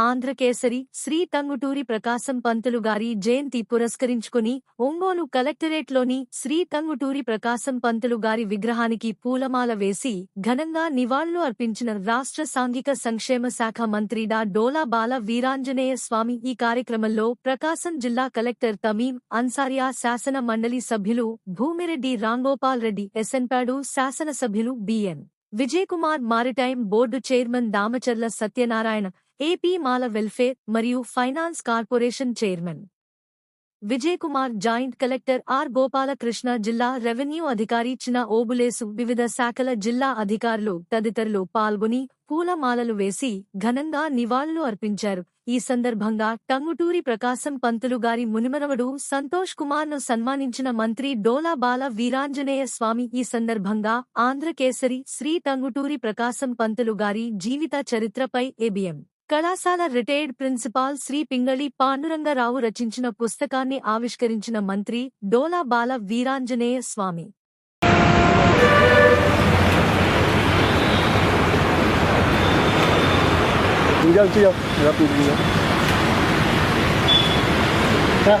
ఆంధ్రకేసరి శ్రీ తంగుటూరి ప్రకాశం పంతులు గారి జయంతి పురస్కరించుకుని ఒంగోలు కలెక్టరేట్లోని శ్రీ తంగుటూరి ప్రకాశం పంతులు గారి విగ్రహానికి పూలమాల వేసి ఘనంగా నివాళులు అర్పించిన రాష్ట్ర సాంఘిక సంక్షేమ శాఖ మంత్రి డా డోలా బాల వీరాంజనేయ స్వామి ఈ కార్యక్రమంలో ప్రకాశం జిల్లా కలెక్టర్ తమీం అన్సారియా శాసన మండలి సభ్యులు భూమిరెడ్డి రాంగోపాల్ రెడ్డి ఎస్ఎన్పాడు శాసనసభ్యులు B N Vijayakumar maritime board chairman Damacharla Satyanarayana AP Mala welfare మరియు finance corporation chairman. Vijay Kumar joint collector R Gopalakrishna జిల్లా రెవెన్యూ అధికారి చిన ఓబులేసు వివిధ శాఖల జిల్లా అధికారులు తదితరులు పాల్గొని పూలమాలలు వేసి ఘనంగా నివాళులు అర్పించారు. ఈ సందర్భంగా టంగుటూరి ప్రకాశం పంతులు గారి మునిమనవడు సంతోష్ కుమార్ను సన్మానించిన మంత్రి డోలా బాల వీరాంజనేయ స్వామి ఈ సందర్భంగా ఆంధ్రకేసరి శ్రీ టంగుటూరి ప్రకాశం పంతులు గారి జీవిత చరిత్రపై ఏబిఎం కళాశాల రిటైర్డ్ ప్రిన్సిపాల్ శ్రీ పింగళి పాండురంగరావు రచించిన పుస్తకాన్ని ఆవిష్కరించిన మంత్రి డోలా బాల వీరాంజనేయ స్వామి. tak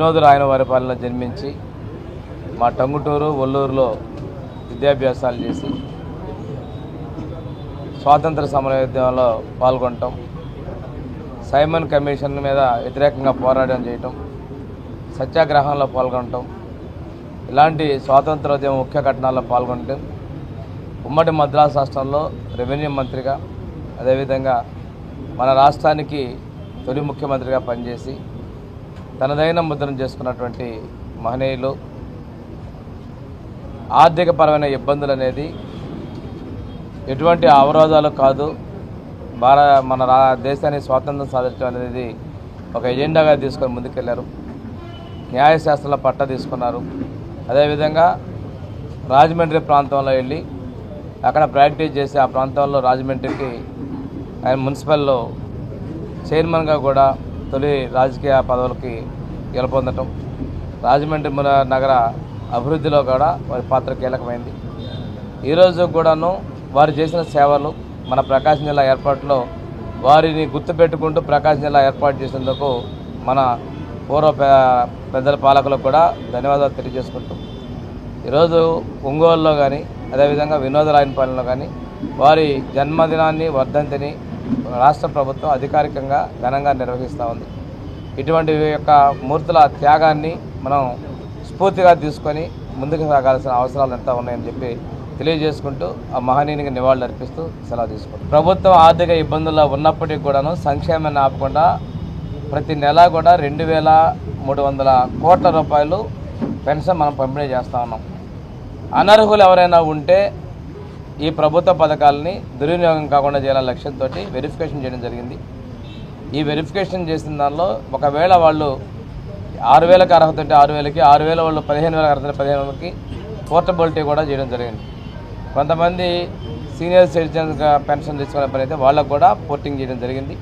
వినోద్ రాయన వారి పాలన జన్మించి మా టంగుటూరు ఒల్లూరులో విద్యాభ్యాసాలు చేసి స్వాతంత్ర సమరయోద్యమంలో పాల్గొనటం సైమన్ కమిషన్ మీద వ్యతిరేకంగా పోరాటం చేయటం సత్యాగ్రహంలో పాల్గొనటం ఇలాంటి స్వాతంత్రోద్యమ ముఖ్య ఘటనల్లో పాల్గొనటం ఉమ్మడి మద్రాసు రాష్ట్రంలో రెవెన్యూ మంత్రిగా అదేవిధంగా మన రాష్ట్రానికి తొలి ముఖ్యమంత్రిగా పనిచేసి తనదైన ముద్రను చేసుకున్నటువంటి మహనీయులు ఆర్థికపరమైన ఇబ్బందులు అనేది ఎటువంటి అవరోధాలు కాదు. భార మన రా దేశాన్ని స్వాతంత్రం సాధించడం అనేది ఒక ఎజెండాగా తీసుకొని ముందుకెళ్ళారు. న్యాయశాస్త్రంలో పట్ట తీసుకున్నారు. అదేవిధంగా రాజమండ్రి ప్రాంతంలో వెళ్ళి అక్కడ ప్రాక్టీస్ చేసి ఆ ప్రాంతంలో రాజమండ్రికి ఆయన మున్సిపల్లో చైర్మన్గా కూడా తొలి రాజకీయ పదవులకి గెలుపొందటం. రాజమండ్రి నగర అభివృద్ధిలో కూడా వారి పాత్ర కీలకమైంది. ఈరోజు కూడాను వారు చేసిన సేవలు మన ప్రకాశం జిల్లా ఏర్పాటులో వారిని గుర్తుపెట్టుకుంటూ ప్రకాశం జిల్లా ఏర్పాటు చేసేందుకు మన పూర్వ పెద్దల పాలకులకు కూడా ధన్యవాదాలు తెలియజేసుకుంటాం. ఈరోజు ఒంగోలులో కానీ అదేవిధంగా వినోదరాయనపాలెంలో కానీ వారి జన్మదినాన్ని వర్ధంతిని రాష్ట్ర ప్రభుత్వం అధికారికంగా ఘనంగా నిర్వహిస్తూ ఉంది. ఇటువంటి యొక్క మూర్తుల త్యాగాన్ని మనం స్ఫూర్తిగా తీసుకొని ముందుకు సాగాల్సిన అవసరాలు ఎంత ఉన్నాయని చెప్పి తెలియజేసుకుంటూ ఆ మహనీయునికి నివాళులు అర్పిస్తూ సెలవు తీసుకుంటాం ప్రభుత్వం ఆర్థిక ఇబ్బందుల్లో ఉన్నప్పటికీ కూడాను సంక్షేమాన్ని ఆపకుండా ప్రతి నెల కూడా రెండు వేల మూడు వందల కోట్ల రూపాయలు పెన్షన్ మనం పంపిణీ చేస్తూ ఉన్నాం. అనర్హులు ఎవరైనా ఉంటే ఈ ప్రభుత్వ పథకాలని దుర్వినియోగం కాకుండా చేయాలనే లక్ష్యంతో వెరిఫికేషన్ చేయడం జరిగింది. ఈ వెరిఫికేషన్ చేసిన దానిలో ఒకవేళ వాళ్ళు ఆరు వేలకు అర్హత ఉంటే ఆరు వేలకి ఆరు వేల వాళ్ళు పదిహేను వేలకు అర్హత ఉంటే పదిహేను వేలకి పోర్టబిలిటీ కూడా చేయడం జరిగింది. కొంతమంది సీనియర్ సిటిజన్స్గా పెన్షన్ తీసుకునే పని అయితే వాళ్ళకు కూడా పోర్టింగ్ చేయడం జరిగింది.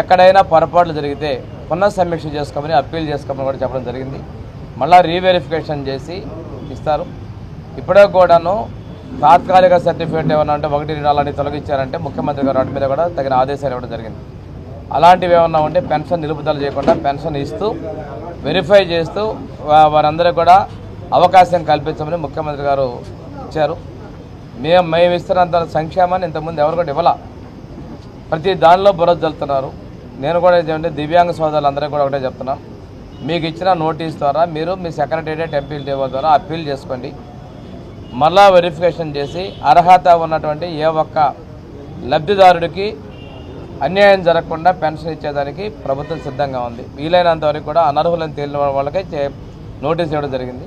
ఎక్కడైనా పొరపాట్లు జరిగితే పునః సమీక్ష చేసుకోమని అప్పీల్ చేసుకోమని కూడా చెప్పడం జరిగింది. మళ్ళీ రీవెరిఫికేషన్ చేసి ఇస్తారు. ఇప్పుడే కూడాను తాత్కాలిక సర్టిఫికేట్ ఏమన్నా అంటే ఒకటి రెండు అలాంటివి తొలగించారంటే ముఖ్యమంత్రి గారు వాటి మీద కూడా తగిన ఆదేశాలు ఇవ్వడం జరిగింది. అలాంటివి ఏమన్నా ఉంటే పెన్షన్ నిలుపుదల చేయకుండా పెన్షన్ ఇస్తూ వెరిఫై చేస్తూ వారందరూ వారందరికీ కూడా అవకాశం కల్పించమని ముఖ్యమంత్రి గారు ఇచ్చారు. మేము మేము ఇస్తున్నంత సంక్షేమాన్ని ఇంతకుముందు ఎవరు కూడా ఇవ్వాల. ప్రతి దానిలో బురద జల్లుతున్నారు. నేను కూడా ఏంటంటే దివ్యాంగ సోదరులందరూ కూడా ఒకటే చెప్తున్నాను. మీకు ఇచ్చిన నోటీస్ ద్వారా మీరు మీ సెక్రటేరియట్ ఎంపీల టేబుల్ ద్వారా అప్పీల్ చేసుకోండి. మళ్ళా వెరిఫికేషన్ చేసి అర్హత ఉన్నటువంటి ఏ ఒక్క లబ్ధిదారుడికి అన్యాయం జరగకుండా పెన్షన్ ఇచ్చేదానికి ప్రభుత్వం సిద్ధంగా ఉంది. వీలైనంత వరకు కూడా అనర్హులను తేలిన వాళ్ళకే చే- నోటీస్ ఇవ్వడం జరిగింది.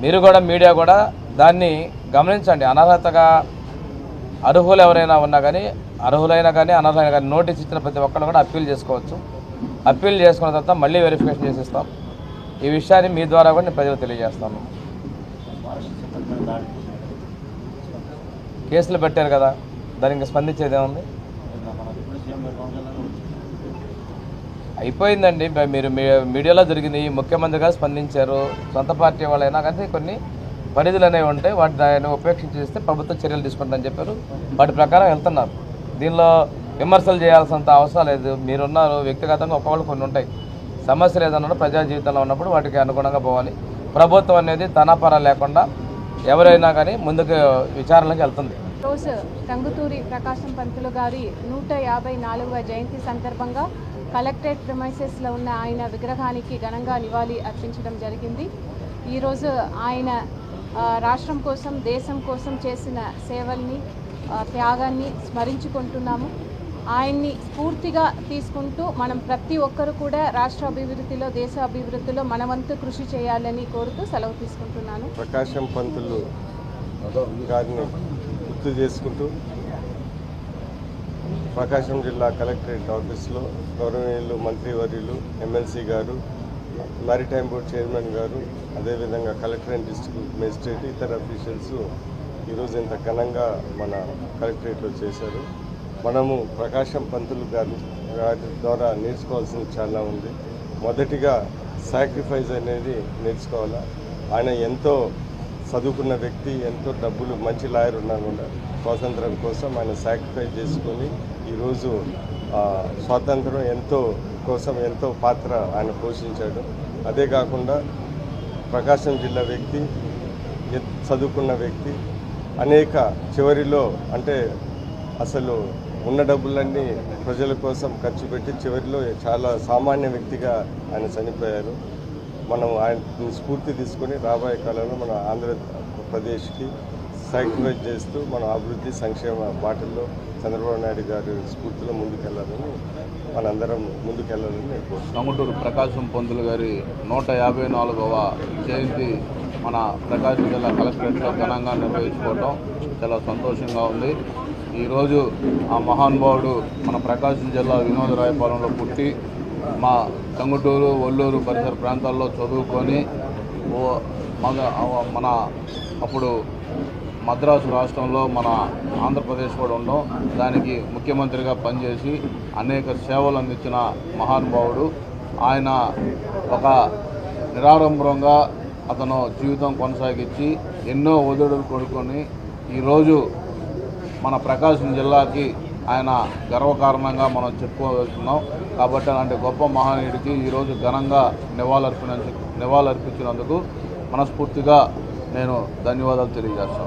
మీరు కూడా మీడియా కూడా దాన్ని గమనించండి. అనర్హతగా అర్హులు ఎవరైనా ఉన్నా కానీ అర్హులైనా కానీ అనర్హులైన కానీ నోటీస్ ఇచ్చిన ప్రతి ఒక్కరు కూడా అప్పీల్ చేసుకోవచ్చు. అప్పీల్ చేసుకున్న తర్వాత మళ్ళీ వెరిఫికేషన్ చేసిస్తాం. ఈ విషయాన్ని మీ ద్వారా కూడా నేను ప్రజలకు తెలియజేస్తాను. కేసులు పెట్టారు కదా దానికి ఇంకా స్పందించేది ఏముంది? అయిపోయిందండి. మీరు మీ- మీడియాలో జరిగింది ముఖ్యమంత్రిగా స్పందించారు సొంత పార్టీ వాళ్ళైనా కానీ కొన్ని పరిధులు అనేవి ఉంటాయి వాటి దాన్ని ఉపేక్షించేస్తే ప్రభుత్వం చర్యలు తీసుకుంటుందని చెప్పారు. వాటి ప్రకారం వెళ్తున్నారు. దీనిలో విమర్శలు చేయాల్సినంత అవసరం లేదు. మీరున్నారు వ్యక్తిగతంగా ఒక్కొక్కళ్ళు కొన్ని ఉంటాయి. సమస్యలు ఏదైనా ప్రజా జీవితంలో ఉన్నప్పుడు వాటికి అనుగుణంగా పోవాలి. ప్రభుత్వం అనేది తనపర లేకుండా ఎవరైనా కానీ ముందుకు విచారణకి వెళ్తుంది. రోజు టంగుతూరి ప్రకాశం పంతులు గారి నూట యాభై నాలుగవ జయంతి సందర్భంగా కలెక్టరేట్ ప్రిమైసెస్లో ఉన్న ఆయన విగ్రహానికి ఘనంగా నివాళి అర్పించడం జరిగింది. ఈరోజు ఆయన రాష్ట్రం కోసం దేశం కోసం చేసిన సేవల్ని త్యాగాన్ని స్మరించుకుంటున్నాము. ఆయన్ని స్ఫూర్తిగా తీసుకుంటూ మనం ప్రతి ఒక్కరు కూడా రాష్ట్ర అభివృద్ధిలో దేశ అభివృద్ధిలో మనవంతు కృషి చేయాలని కోరుతూ సెలవు తీసుకుంటున్నాను. ప్రకాశం పంతులు గారిని గుర్తు చేసుకుంటూ ప్రకాశం జిల్లా కలెక్టరేట్ ఆఫీస్లో గౌరవనీయులు మంత్రివర్యులు ఎమ్మెల్సీ గారు మారిటైమ్ బోర్డ్ చైర్మన్ గారు అదేవిధంగా కలెక్టర్ అండ్ డిస్ట్రిక్ట్ మెజిస్ట్రేట్ ఇతర అఫీషియల్స్ ఈరోజు ఇంత ఘనంగా మన కలెక్టరేట్లో చేశారు. మనము ప్రకాశం పంతులు గారి గారి ద్వారా నేర్చుకోవాల్సింది చాలా ఉంది. మొదటిగా సాక్రిఫైస్ అనేది నేర్చుకోవాలా? ఆయన ఎంతో చదువుకున్న వ్యక్తి ఎంతో డబ్బులు మంచి లాయర్ ఉన్నా కూడా స్వాతంత్రం కోసం ఆయన సాక్రిఫైస్ చేసుకొని ఈరోజు స్వాతంత్రం ఎంతో కోసం ఎంతో పాత్ర ఆయన పోషించాడు. అదే కాకుండా ప్రకాశం జిల్లా వ్యక్తి చదువుకున్న వ్యక్తి అనేక చివరిలో అంటే అసలు ఉన్న డబ్బులన్నీ ప్రజల కోసం ఖర్చు పెట్టి చివరిలో చాలా సామాన్య వ్యక్తిగా ఆయన చనిపోయారు. మనం ఆయన స్ఫూర్తి తీసుకొని రాబోయే కాలంలో మన ఆంధ్రప్రదేశ్కి సాక్రిఫైస్ చేస్తూ మన అభివృద్ధి సంక్షేమ బాటల్లో చంద్రబాబు నాయుడు గారి స్ఫూర్తిలో ముందుకెళ్ళాలని మనందరం ముందుకెళ్ళాలని నేను టంగుటూరు ప్రకాశం పంతులు గారి నూట యాభై నాలుగవ జయంతి మన ప్రకాశం జిల్లా కలెక్టరేట్లో ఘనంగా నిర్వహించుకోవటం చాలా సంతోషంగా ఉంది. ఈరోజు ఆ మహానుభావుడు మన ప్రకాశం జిల్లా వినోదరాయపాలెంలో పుట్టి మా టంగుటూరు ఒల్లూరు పరిసర ప్రాంతాల్లో చదువుకొని మన అప్పుడు మద్రాసు రాష్ట్రంలో మన ఆంధ్రప్రదేశ్ కూడా ఉన్నాం. దానికి ముఖ్యమంత్రిగా పనిచేసి అనేక సేవలు అందించిన మహానుభావుడు ఆయన ఒక నిరాడంబరంగా అతను జీవితం కొనసాగించి ఎన్నో ఒదుడులు కొడుకొని ఈరోజు మన ప్రకాశం జిల్లాకి ఆయన గర్వకారణంగా మనం చెప్పుకోగలుగుతున్నాం. కాబట్టి అలాంటి గొప్ప మహానీయుడికి ఈరోజు ఘనంగా నివాళులర్పిన నివాళులర్పించినందుకు మనస్ఫూర్తిగా నేను ధన్యవాదాలు తెలియజేస్తాను.